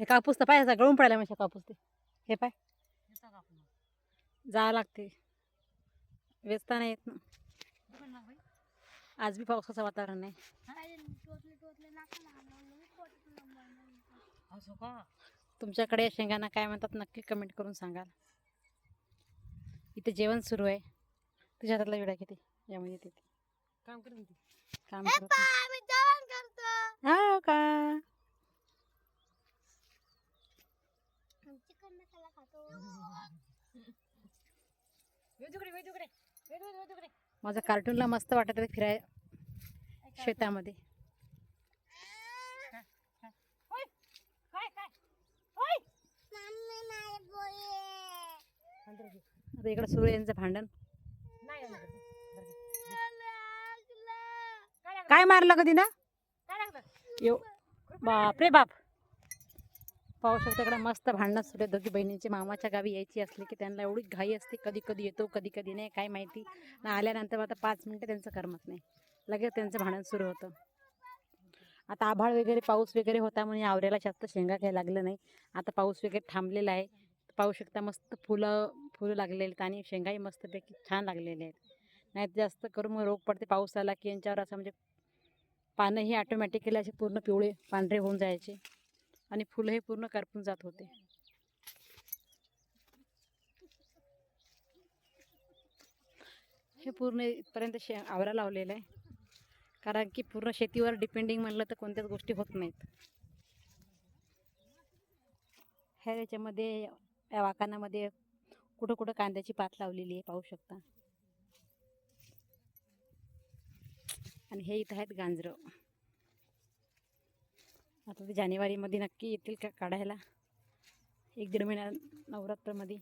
हे कापूस तर पाहिजे गळून पडायला म्हणजे कापूस ते. हे पाय. जावं लागते. वेचता नाही येत ना. आज बी पावसाचं वातावरण का? तुमच्याकडे या शेंगांना काय म्हणतात नक्की कमेंट करून सांगाल इथे जेवण सुरू आहे. तुझ्या हातातला विडा किती? यामध्ये तिथे काम करेन ती काम करत नाही. हो का? वेदू वेदुकडे माझं कार्टूनला मस्त वाटत आहे फिराय शेतामध्ये. काय काय? ओय! आता इकडं सुरू यांचं भांडण? काय मारलं कधी ना येऊ बापरे बाप. पाहू शकतो इकडे मस्त भांडणं सुरू आहे. दोघी बहिणींची मामाच्या गावी यायची असली की त्यांना एवढी घाई असते. कधी कधी येतो कधी कधी नाही काय माहिती. आणि आल्यानंतर आता पाच मिनटं त्यांचं करमत नाही. लगेच त्यांचं भांडण सुरू होतं. आता आभाळ वगैरे पाऊस वगैरे होता म्हणजे आवऱ्याला जास्त शेंगा काही लागलं नाही. आता पाऊस वगैरे थांबलेला आहे. पाहू शकता मस्त फुलं फुलं लागलेली आहेत आणि शेंगाही मस्तपैकी छान लागलेले आहेत. नाही जास्त करून मग रोग पडते. पाऊस आला की यांच्यावर असं म्हणजे पानंही ऑटोमॅटिकली असे पूर्ण पिवळे पांढरे होऊन जायचे. आणि फुलं हे पूर्ण करपून जात होते. हे पूर्ण इथपर्यंत शे आवरा लावलेलं आहे. कारण की पूर्ण शेतीवर डिपेंडिंग म्हणलं तर कोणत्याच गोष्टी होत नाहीत. ह्या याच्यामध्ये या वाकानामध्ये कुठं कुठं कांद्याची पात लावलेली आहे पाहू शकता. आणि हे इथं आहेत गांजरं. आता ते जानेवारीमध्ये नक्की येतील का काढायला? एक दीड महिन्या नवरात्रमध्ये.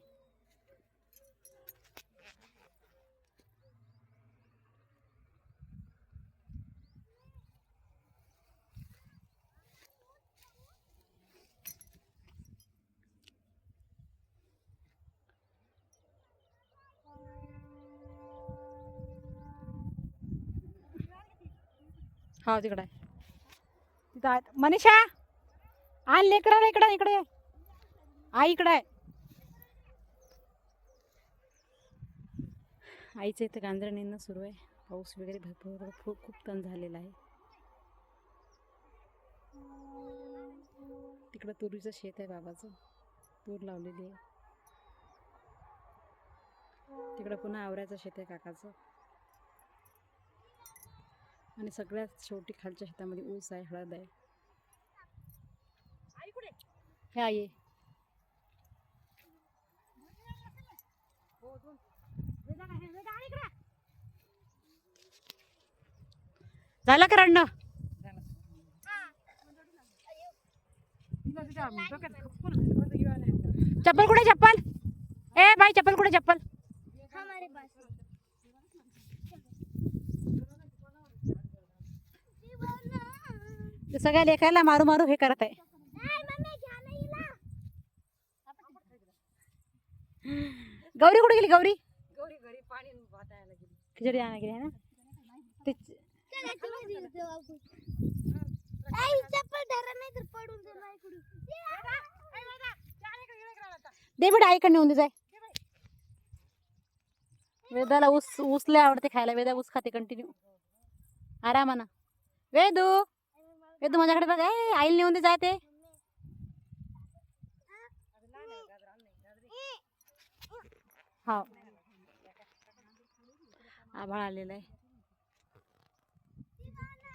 हा तिकडं आहे. तिथं आहेत. मनीषा आण लेकराला इकडं इकडे आई इकडं आहे. आईचं इथं गांजर नेणं सुरू आहे. पाऊस वगैरे भरपूर खूप खूप तण झालेला आहे. तिकडं तुरीचं शेत आहे बाबाचं. तूर लावलेली आहे. तिकडं पुन्हा आवऱ्याचं शेत आहे काकाचं. आणि सगळ्यात शेवटी खालच्या शेतामध्ये ऊस आहे हळद आहे. आई कुठे? हे आहे. हो दोन. वेदा काय हे वेदा आणि इकडे. झालं का रडणं? तिला तुझ्या डोक्यात खपकून हाणलं, बरं येऊ आलं. चप्पल कुठे चप्पल? ए बाई चप्पल कुठे चप्पल? सगळ्या लेखायला मारू मारू हे करत आहे. गौरी कुठे गेली गौरी? खिचडी आणा गेली आहे ना? ते दे बेटा आईकडे नेऊन दे जाय. वेदाला ऊस ऊस लय आवडते खायला. वेदा ऊस खाते कंटिन्यू आरामानं. वेदू! वेदू माझ्याकडे बघ. ए आईल नेऊन दे जाय ते हो. आभाळ आलेलं आहे.